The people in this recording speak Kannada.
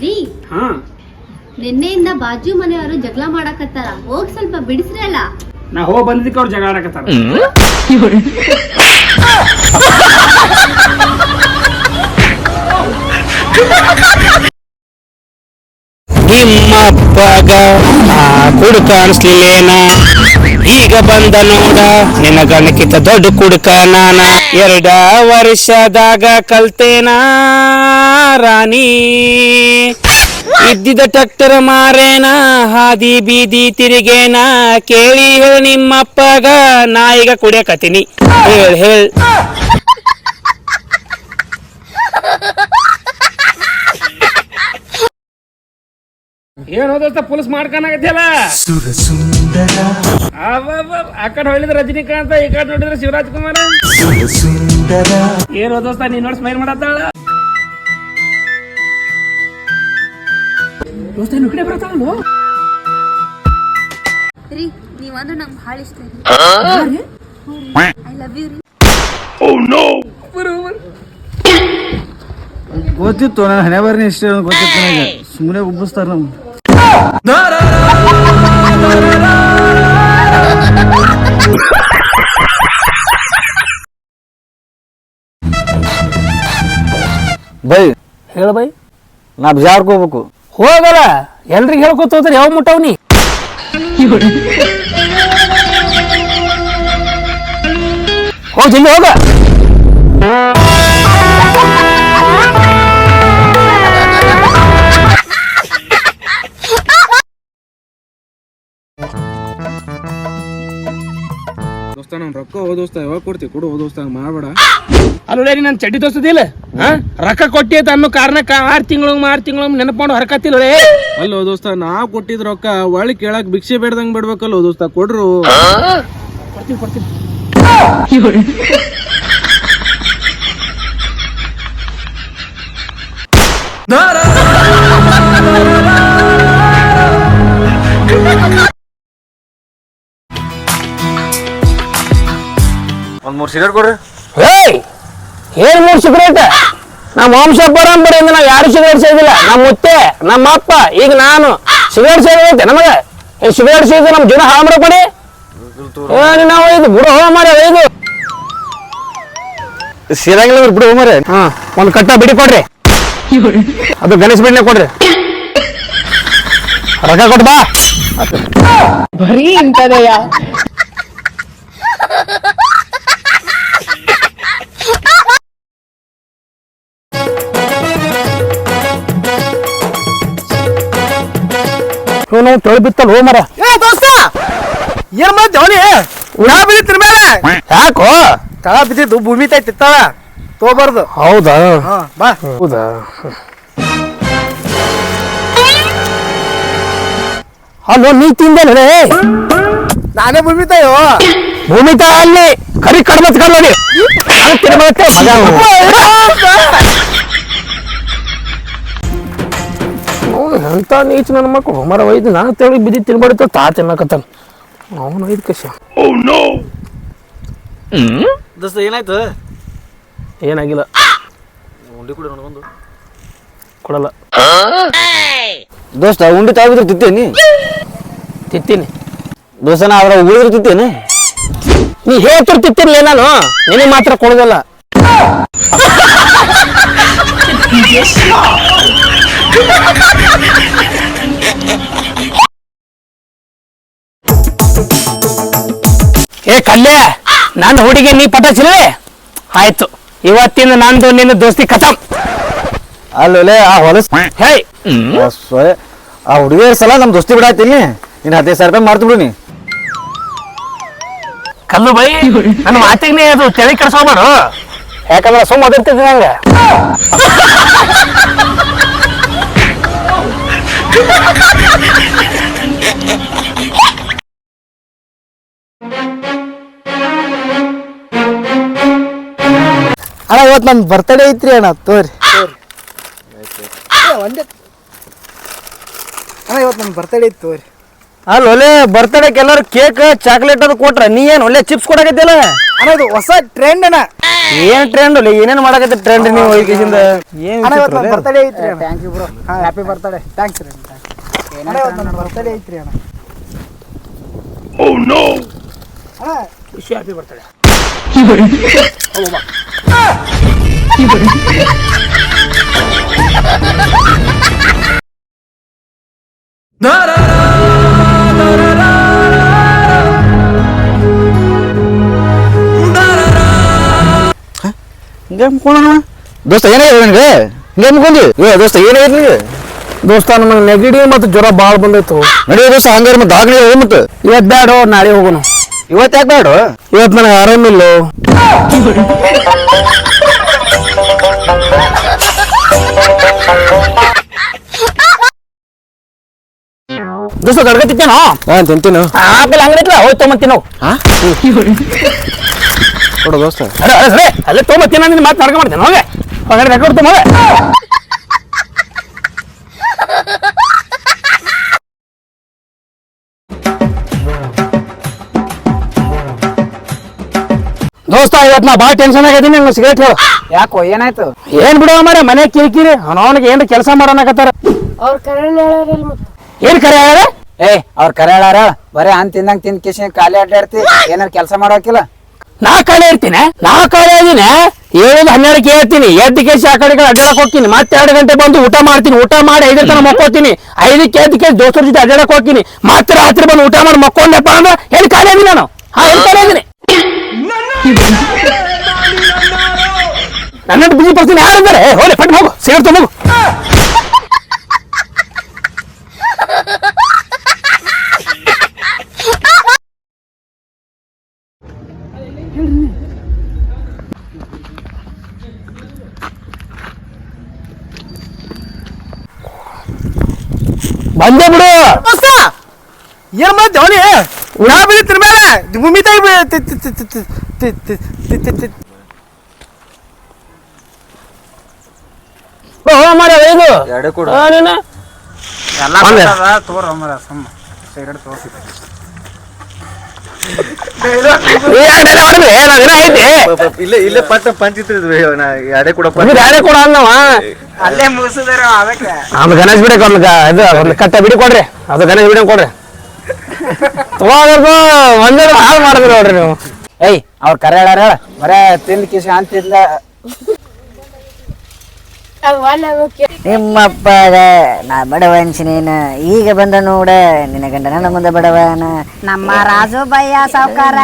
ರೀ ಹಾ. ನಿನ್ನೆಯಿಂದ ಬಾಜು ಮನೆಯವರು ಜಗಳ ಮಾಡಕತ್ತಾರ. ಹೋಗ್ ಸ್ವಲ್ಪ ಬಿಡಿಸ್ರಲ್ಲ ನಾ ಹೋಗಿ ಬಂದಿದ್ದಕ್ಕೆ ಅವ್ರು ಜಗಳ ಆಡಕತ್ತಾರ. ನಿಮ್ಮಪ್ಪಗ ಆ ಕುಡುಕ ಅನ್ಸ್ಲಿಲ್ಲೇನ ಈಗ ಬಂದ ನೋಡ ನಿನ್ನ ಗಣಕಿತ ದೊಡ್ಡ ಕುಡುಕ ನಾನ ಎರಡ ವರ್ಷದಾಗ ಕಲ್ತೇನ? ರಾಣಿ ಇದ್ದಿದ ಟ್ರಕ್ಟರ್ ಮಾರೇನ, ಹಾದಿ ಬೀದಿ ತಿರುಗೇನ, ಕೇಳಿ ಹೇಳು ನಿಮ್ಮಪ್ಪಗ, ನಾ ಈಗ ಕುಡಿಯಕತ್ತೀನಿ. ಹೇಳ್ ಹೇಳ್. ಏನ್ ಹೋದತ್ತ ಪೊಲೀಸ್ ಮಾಡ್ಕೊಳಕತ್ತಿಯಲ್ಲ ಆ ಕಡೆ ಹೊಳಿದ್ರೆ ರಜನಿಕಾಂತ, ಈ ಕಡೆ ನೋಡಿದ್ರೆ ಶಿವರಾಜ್ ಕುಮಾರ್. ಏನ್ ಹೋದೋಸ್ತ ನೀನ್ ನೋಡಿ ಸ್ಮೈಲ್ ಮಾಡತ್ತಾಳ. ದೋಸ್ತ ಇನ್ನು ಕಡೆ ಬರ್ತಾಳು ರೀ ನೀವಂದ್ರೆ ನಂಗೆ ಭಾಳ ಇಷ್ಟ ರೀ. ಐ ಲವ್ ಯು ರೀ. ಗೊತ್ತಿತ್ತು ನನ್ನ ಹಣೆ ಬರ್ನಿ ಇಷ್ಟ ಗೊತ್ತಿತ್ತು ನನಗೆ. ಸುಮ್ಮನೆ ಉಬ್ಬಿಸ್ತಾರ ನಮ್ಗೆ. ಬೈ. ಹೇಳ ಬೈ. ನಾ ಬಿಜಾರ್ಗೆ ಹೋಗ್ಬೇಕು. ಹೋಗಲ್ಲ. ಎಲ್ರಿಗೆ ಹೇಳ್ಕೊತ ಹೋದ್ರೆ ಯಾವ ಮುಟ್ಟವ್ನಿ ಹೋಗಿ ಹೋಗ. ಓದೋಸ್ತ ಯಾವಾಗ ಕೊಡ್ತೀವಿ ಕೊಡು ದೋಸ್ತ ಹಂಗೆ ಮಾಡಬೇಡ. ಅಲ್ಲೇ ನನ್ನ ಚಡ್ಡಿ ದೋಸ್ತದ ಹಾ? ರೊಕ್ಕ ಕೊಟ್ಟಿ ಅಂತ ಅನ್ನೋ ಕಾರಣಕ್ಕ ಆರು ತಿಂಗಳು ಆರು ತಿಂಗಳು ನೆನಪು ಹರಕತ್ತಿಲ್ಲ ಅಲ್ಲ ದೋಸ್ತ ನಾ ಕೊಟ್ಟಿದ್ ರೊಕ್ಕ ಒಳ್ಳೆ ಕೇಳಕ್ ಭಿಕ್ಷೆ ಬೇಡ್ದಂಗ್ ಬಿಡ್ಬೇಕಲ್ಲ ದೋಸ್ತ ಕೊಡ್ರು. ಕೊಡ್ತೀನಿ ಕೊಡ್ತೀನಿ. ಒಂದ್ ಮೂರ್ ಸಿಗರೇಟ್ ಕೊಡ್ರಿ. ಏಯ್ ಏನ್ ಮೂರು ಸಿಗರೇಟ್? ನಮ್ಮ ವಂಶ ಪರಂಪರೆಯಿಂದ ನಾವು ಯಾರು ಸಿಗರೇಟ್ ಸೇದಿಲ್ಲ. ನಮ್ಮ ಮುತ್ತೆ ನಮ್ಮ ಅಪ್ಪ ಈಗ ನಾನು ಸಿಗರೇಟ್ ಸೇದೈತೆ ನಮಗೆ? ಈ ಸಿಗರೇಟ್ ಸೇದು ನಮ್ಮ ಜೀವನ ಹಾಳು ಮಾಡ್ಕೊಡಿ ಏನ್ ನಾವು ಇದು ಬಿಡು ಹೋಗ ಮಾರ ಇದು. ಸೇರಂಗಿಲ್ಲ ಬಿಡು ಮರೆ ಹಾ ಒಂದು ಕಟ್ಟ ಬಿಡಿ ಕೊಡ್ರಿ. ಅದು ಗಣೇಶ ಬಿಡ್ನೆ ಕೊಡ್ರಿ. ರೊಕ್ಕ ಕೊಟ್ಟು ಬಾ. ಬರೀ ಇಂಥದೆಯ? ಇವನು ತೊಳಿ ಬಿತ್ತಲ್ಲ ಹೋ ಮರ ಏ ದೋಸ್ತ ಏನ್ ಮಾಡ್ದೆ ಅವನಿ ಉಡಾ ಬಿದ್ದಿತ್ತು ಮೇಲೆ. ಯಾಕೋ? ತಳ ಬಿದ್ದಿದ್ದು ಭೂಮಿ ತಾಯಿ ತಿತ್ತಾಳ ತೋಬಾರ್ದು ಹೌದಾ? ಹಾ ಬಾ. ಹೌದಾ? ಹಲೋ ನೀ ತಿಂದೇನೆ ನಾನೇ ಭೂಮಿ ತಾಯೋ ಭೂಮಿ ತ ಅಲ್ಲಿ ಕರಿ ಕಡ್ಮತ್ ನೋಡಿ. ತಿರ್ಮತ್ತೆ ತಿನ್ಬೇಕು ಎಂತ ನೀಚ ನನ್ನ ಮಕ್ಕಳು ಮರ ಒಯ್ದು ನಾನು ತೆಳಿ ಬಿದ್ದಿ ತಿನ್ಬಾಡಿತ ತಾ ತಿನ್ನಕತ್ತಾನ. ಅವನು ಒಯ್ದು ಕಷ ದೋಸ್ತ ಏನಾಯ್ತು? ಏನಾಗಿಲ್ಲ. ಉಂಡಿ ಕೂಡ ನನಗೊಂದು ಕೊಡಲ್ಲ. ದೋಸ್ತ ಉಂಡಿ ತಾವಿದ್ರೆ ತಿತ್ತೇನಿ ತಿತ್ತೀನಿ ದೋಸ್ತ ನಾ ಅವ್ರ ಉಳಿದ್ರೆ ತಿತ್ತೇನೆ ನೀ ಹೇಳ್ತಿರ್ ತಿತ್ತಿರ್ಲೇ ನಾನು. ನಿನಗೆ ಮಾತ್ರ ಕೊಡೋದಲ್ಲ. ಏ ಕಲ್ಯ ನನ್ನ ಹುಡುಗಿ ನೀ ಪಟಾಚಿಲ್ಲ? ಆಯ್ತು ಇವತ್ತಿಂದ ನಂದು ನಿನ್ನ ದೋಸ್ತಿ ಖತಮ್ ಅಲ್ಲೇ ಆ ಹೊಲಸ್ ಹೇಯ್. ಆ ಹುಡುಗಿಯರ ಸಲ ನಮ್ ದೋಸ್ತಿ ಬಿಡಾಯ್ತೀನಿ ನೀನ್ ಹದಿನೈದು ಸಾವಿರ ರೂಪಾಯಿ ಮಾಡ್ತು ಬಿಡು ನೀ. ಕಲ್ಲು ಬೈ ನನ್ನ ಮಾತಿಗೆ ಅದು ತಲೆ ಕೆಡ್ಸೋಬಾರು ಯಾಕಂದ್ರೆ ಸುಮ್ಮ ಅದಿರ್ತಿದ್ದೆ ನಂಗೆ. ಅಣ್ಣ ನನ್ ನನ್ನ ಬರ್ತಡೇ ಐತ್ರಿ ಅಣ್ಣ ತೋರಿ. ಒಂದೇ ಅಣ್ಣ ಇವತ್ತು ನನ್ನ ಬರ್ತಡೇ ಐತಿ ತೋರಿ. ಅಲ್ಲ ಒಳ್ಳೆ ಬರ್ತಡೇಕ್ ಎಲ್ಲಾರು ಕೇಕ್ ಚಾಕ್ಲೇಟ್ ಅದು ಕೊಟ್ರ ನೀ ಏನ್ ಒಳ್ಳೆ ಚಿಪ್ಸ್ ಕೊಡಕತ್ತಿಲ್ಲ? ಅಣ್ಣ ಇದು ಹೊಸ ಟ್ರೆಂಡ್ ಅಣ್ಣ. ಏನ್ ಟ್ರೆಂಡ್ ಒಳ್ಳೆ ಏನೇನ್ ಮಾಡಕತ್ತಿ ಟ್ರೆಂಡ್ ನೀವು ಈಗಿಂದ ಏನ್ ಅಣ್ಣ ಇವತ್ತು ನನ್ನ ಬರ್ತಡೇ ಐತ್ರಿ thank you bro happy birthday thanks ರೀ ಅಣ್ಣ ಇವತ್ತು ನನ್ನ ಬರ್ತಡೇ ಐತ್ರಿ ಅಣ್ಣ. ಅಣ್ಣ ಹ್ಯಾಪಿ ಬರ್ತಡೆ ಹಿಂಗೆ ಮುಕ್ಕೋಣ ದೋಸ್ತ ಏನಾಗಿದೆ ನಿನಗೆ? ಹಿಂಗೆ ಮುಕ್ಕೊಂಡಿ ಏ ದೋಸ್ತ ಏನಾಗಿದೆ ನಿನಗೆ? ದೋಸ್ತ ನಮಗೆ ನೆಗಡಿ ಮತ್ತು ಜ್ವರ ಭಾಳ ಬಂದೈತು. ನಡೆಯೋ ದೋಸ್ತ ಹಂಗಾರೆ ಮತ್ತೆ ದಾಗಣಿ ಹೋಗಿ ಮತ್ತೆ. ಇವತ್ತು ಬ್ಯಾಡೋ ನಾಳೆ ಹೋಗೋಣ. ಇವತ್ತು ಯಾಕೆ ಬೇಡ? ಇವತ್ತು ನನಗೆ ಆರಾಮಿಲ್ಲ ದೋಸ್ತ ಹಾ ಹಾಂ ತಿಂತೀನು. ಆಮೇಲೆ ಹಂಗೈತ್ಲ ಹೋಯ್ತು ತೊಗೊಂಬತ್ತೀನಿ ನಾವು. ಕೊಡು ದೋಸ್ತ. ಅಲ್ಲೇ ತೊಗೊಂಬತ್ತೀನಿ ಅಂದ್ರೆ ಮಾತು ನಡ್ಕ ಮಾಡ್ತೀನಿ. ಹೋಗೆ. ರೆಕಾರ್ಡ್ ತುಂಬ ದೋಸ್ತ ಇವತ್ ನಾ ಬಾಳ ಟೆನ್ಷನ್ ಆಗಿದ್ದೀನಿ ನಂಗೆ ಸಿಗರೇಟ್ ಹೇಳು. ಯಾಕೋ ಏನಾಯ್ತು? ಏನ್ ಬಿಡುವ ಮಾರ ಮನೆ ಕಿರಿಕಿರಿ ಅವನಿಗೆ ಏನ್ ಕೆಲಸ ಮಾಡೋಣಕತ್ತಾರ ಅವ್ರ ಕರೆನ ಹೇಳಾರಲ್ಲ ಮತ್ತೆ. ಏನ್ ಕರೆ ಹೇಳ ಏ ಅವ್ರ ಕರೆ ಹೇಳಾರ ಬರೀ ಹನ್ ತಿಂದಂಗ್ ತಿಂದ ಕಿಶನ್ ಖಾಲಿ ಅಡ್ಡಾಡ್ತಿ ಏನಾರ ಕೆಲಸ ಮಾಡೋಕಿಲ್ಲ ನಾ ಖಾಲಿ ಇರ್ತೀನಿ ನಾ ಖಾಲಿ ಇದೀನಿ ಏಳು ಹನ್ನೆರಡಕ್ಕೆ ಹೇಳ್ತೀನಿ ಎದ್ದು ಕೇಸಿ ಆ ಕಡೆ ಈ ಕಡೆ ಅಡ್ಡಾಡಕ್ ಹೋಗ್ತೀನಿ ಮತ್ತೆ ಎರಡು ಗಂಟೆ ಬಂದು ಊಟ ಮಾಡ್ತೀನಿ ಊಟ ಮಾಡಿ ಐದರ ತನಕ ಮಕ್ಕೋತೀನಿ ಐದಕ್ಕೆ ಎದ್ದು ಕೇಸಿ ದೋಸ್ತರ ಜೊತೆ ಅಡ್ಡಾಡಕ್ ಹೋಗ್ತೀನಿ ಮತ್ತೆ ರಾತ್ರಿ ಬಂದು ಊಟ ಮಾಡಿ ಮಕ್ಕೊಂಡಪ್ಪ ಅಂದ್ರೆ ಎಲ್ಲಿ ಖಾಲಿ ಇದೀನಿ ನಾನು? ಹಾ ಎಲ್ಲಿ ಖಾಲಿ ಇದೀನಿ? ನನ್ನ ಬಿಜಿ ಪರ್ಸನ್ ಯಾರಿದ್ದಾರೆ ಹೋಲಿ ಪಟ್ ಹೋಗು ಸೇರ್ತು ಹೋಗು ಬಂದೆ ಬಿಡು ಏನ್ ಮಾಡ್ತಿ ಅವನಿ ನಾ ಬಿದ್ದಿತ್ತಿನ ಮೇಲೆ ಭೂಮಿ ತಾಯಿ ಓ ಮಾರ ಇದು ಎರಡೇ ಕೊಡು. ಆ, ನೀನು. ಬಂದೆ. ತೋರ ಮರ ಸುಮ್ಮ. ಸಿಗರೇಟ್ ತೋರಿಸಿ ಏ, ಎರಡೆರಡು ಹೊಡ್ರಿ, ಏ, ನಾವ್ ಏನೋ ಐತಿ. ಇಲ್ಲೇ ಇಲ್ಲೇ ಪಟ್ಟ ಪಂಚಿತ್ರಿ ಎರಡೇ ಕೂಡ ಇದು ಬ್ಯಾರೆ ಕೊಡ ಅನ್ನವ ಅಲ್ಲೇ ಮುಗಿಸಿದಾರ ಅದಕ್ಕೆ. ಆಮೇಲೆ ಗಣೇಶ್ ಬಿಡಕ್ಕೆ ಒಂದು ಇದು ಒಂದು ಕಟ್ಟ ಬಿಡಿ ಕೊಡ್ರಿ. ಅದು ಗಣೇಶ್ ಬಿಡಿ ಕೊಡ್ರಿ. ತಗೋಬೇಕು ಒಂದೇ ಹಾಳು ಮಾಡಿದ್ರಿ ನೋಡ್ರಿ ನೀವು. ಏಯ್ ಅವ್ರ ಕರೆ ಹೇಳಾರ ಬರೇ ತಿಂದ ಕಿಸಿ ಹನ್ ನಿಮ್ಮಪ್ಪಗ ನಾ ಬಡವ ನೀನು ಈಗ ಬಂದ ನೋಡ ನಿನ್ನ ಗಂಡನ ನನ್ನ ಮುಂದೆ ಬಡವನ. ನಮ್ಮ ರಾಜು ಬಯ್ಯ ಸಾವುಕಾರ